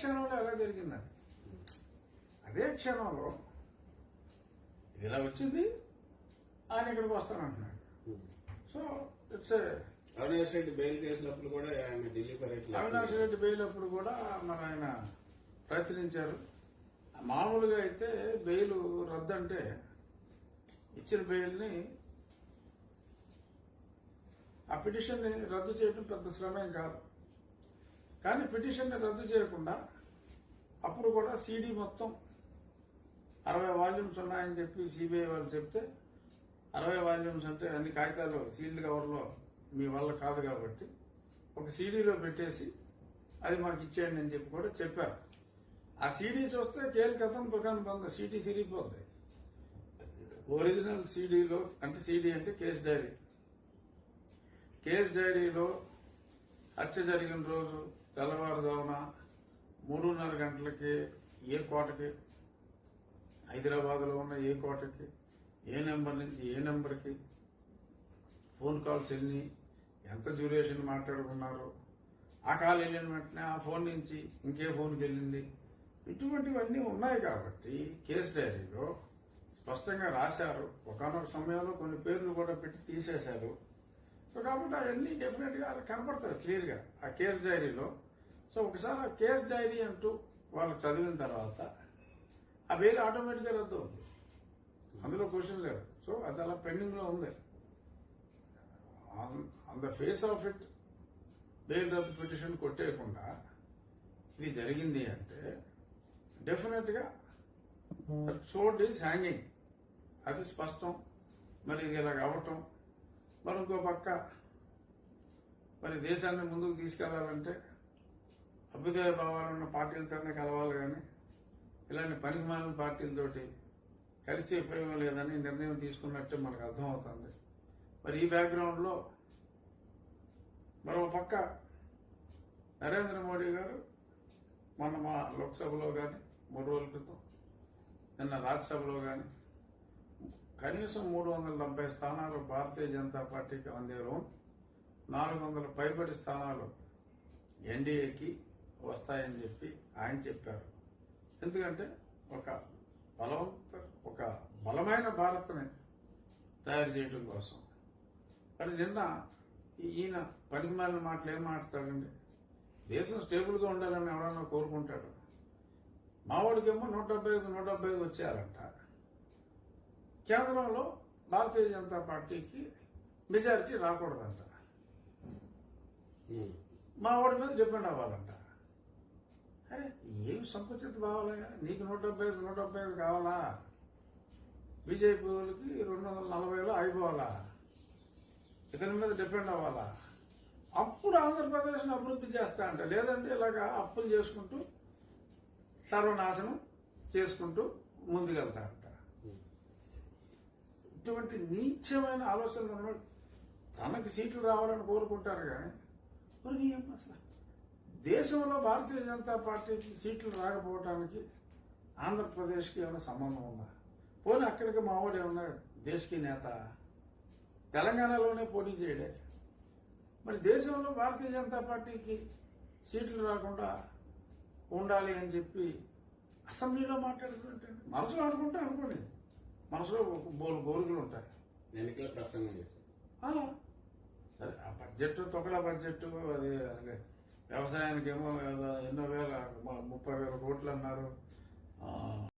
క్షణంలో ఎలా జరిగిందని అదే క్షణంలో ఇది ఇలా వచ్చింది ఆయన ఇక్కడికి వస్తానంటున్నాడు. So it's Avinash Reddy bail కేసులప్పుడు కూడా ఆమె ఢిల్లీ పర్యటన అవినాష్ రెడ్డి బెయిల్ అప్పుడు కూడా మన ఆయన ప్రయత్నించారు. మామూలుగా అయితే బెయిల్ రద్దు అంటే ఇచ్చిన బెయిల్ని ఆ పిటిషన్ని రద్దు చేయడం పెద్ద శ్రమేం కాదు. కానీ పిటిషన్ని రద్దు చేయకుండా అప్పుడు కూడా సీడీ మొత్తం అరవై వాల్యూమ్స్ ఉన్నాయని చెప్పి సిబిఐ వాళ్ళు చెప్తే అరవై వాల్యూమ్స్ అంటే అన్ని కాగితాలు సీల్డ్ కవర్లో మీ వల్ల కాదు కాబట్టి ఒక సీడీలో పెట్టేసి అది మాకు ఇచ్చేయండి అని చెప్పి కూడా చెప్పారు. ఆ సీడీ చూస్తే కేల్ కథం దుకాణం బంద్ సీటీ సిరిగిపోద్ది. ఒరిజినల్ సీడీలో అంటే సీడీ అంటే కేస్ డైరీ. కేస్ డైరీలో హత్య జరిగిన రోజు తెల్లవారుజామున మూడున్నర గంటలకి ఏ కోటకి హైదరాబాద్లో ఉన్న ఏ కోటకి ఏ నెంబర్ నుంచి ఏ నెంబర్కి ఫోన్ కాల్స్ ఎన్ని ఎంత డ్యూరేషన్ మాట్లాడుకున్నారు ఆ కాల్ వెళ్ళిన వెంటనే ఆ ఫోన్ నుంచి ఇంకే ఫోన్కి వెళ్ళింది. ఇటువంటివన్నీ ఉన్నాయి కాబట్టి కేసు డైరీలో స్పష్టంగా రాశారు. ఒకనొక సమయంలో కొన్ని పేర్లు కూడా పెట్టి తీసేశారు. సో కాబట్టి అవన్నీ డెఫినెట్గా గా. క్లియర్గా ఆ కేసు డైరీలో సో ఒకసారి ఆ కేస్ డైరీ అంటూ వాళ్ళు చదివిన తర్వాత ఆ బెయిల్ ఆటోమేటిక్గా రద్దు అవుతుంది అందులో క్వశ్చన్ లేదు. సో అది అలా పెండింగ్లో ఉంది. On the face of it bail రద్దు పిటిషన్ కొట్టేయకుండా ఇది జరిగింది అంటే డెఫినెట్గా గా ఈజ్ హ్యాంగింగ్ అది స్పష్టం. మరి ఇది ఇలా కావటం మరి ఇంకో పక్క మరి దేశాన్ని ముందుకు తీసుకెళ్ళాలంటే అభ్యుదయ భావాలు ఉన్న పార్టీలతోనే కలవాలి కానీ ఇలాంటి పనికిమాలిన పార్టీలతోటి కలిసి ఉపయోగం లేదని నిర్ణయం తీసుకున్నట్టే మనకు అర్థమవుతుంది. మరి ఈ బ్యాక్గ్రౌండ్లో మరో పక్క నరేంద్ర మోడీ గారు మొన్న మా లోక్సభలో కానీ మూడు రోజుల క్రితం నిన్న రాజ్యసభలో కానీ కనీసం మూడు వందల డెబ్బై స్థానాలు భారతీయ జనతా పార్టీకి అందేరు నాలుగు వందల పైబడి స్థానాలు ఎన్డీఏకి వస్తాయని చెప్పి ఆయన చెప్పారు. ఎందుకంటే ఒక బలవంత ఒక బలమైన భారత్ని తయారు చేయడం కోసం. మరి నిన్న ఈయన పనికిమాలిన మాటలు ఏం మాట్లాడండి దేశం స్టేబుల్గా ఉండాలని ఎవరన్నా కోరుకుంటాడు. మావాడికేమో నూట డెబ్బై ఐదు నూట డెబ్బై ఐదు వచ్చారంట. కేంద్రంలో భారతీయ జనతా పార్టీకి మెజారిటీ రాకూడదంట. మా వాడి మీద డిపెండ్ అవ్వాలంట. అరే ఏమి సంకుచిత కావాలయ్యా నీకు నూట డెబ్బై ఐదు నూట డెబ్బై ఐదు కావాలా? బీజేపీ వాళ్ళకి రెండు వందల నలభైలో అయిపోవాలా? ఇతని మీద డిపెండ్ అవ్వాలా? అప్పుడు ఆంధ్రప్రదేశ్ని అభివృద్ధి చేస్తా అంట లేదంటే ఇలాగా అప్పులు చేసుకుంటూ సర్వనాశనం చేసుకుంటూ ముందుకెళ్తా అంట. ఇటువంటి నీచమైన ఆలోచనలు తనకు సీట్లు రావాలని కోరుకుంటారు కానీ మరి ఏం అసలు? దేశంలో భారతీయ జనతా పార్టీకి సీట్లు రాకపోవడానికి ఆంధ్రప్రదేశ్కి ఏమైనా సంబంధం ఉందా? పోనీ అక్కడికి మావాడు ఏమన్నా దేశకి నేత? తెలంగాణలోనే పోటీ చేయడే. మరి దేశంలో భారతీయ జనతా పార్టీకి సీట్లు రాకుండా ఉండాలి అని చెప్పి అసెంబ్లీలో మాట్లాడుతుంటే మనసులో అనుకుంటే అనుకోండి. మనసులో బోలు గోరుకులు ఉంటాయి. ఎన్నికల ప్రసంగం చేశారు సరే ఆ బడ్జెట్ తొకడా బడ్జెట్ అది వ్యవసాయానికి ఏమో ఎన్నో వేల ముప్పై వేల కోట్లు అన్నారు.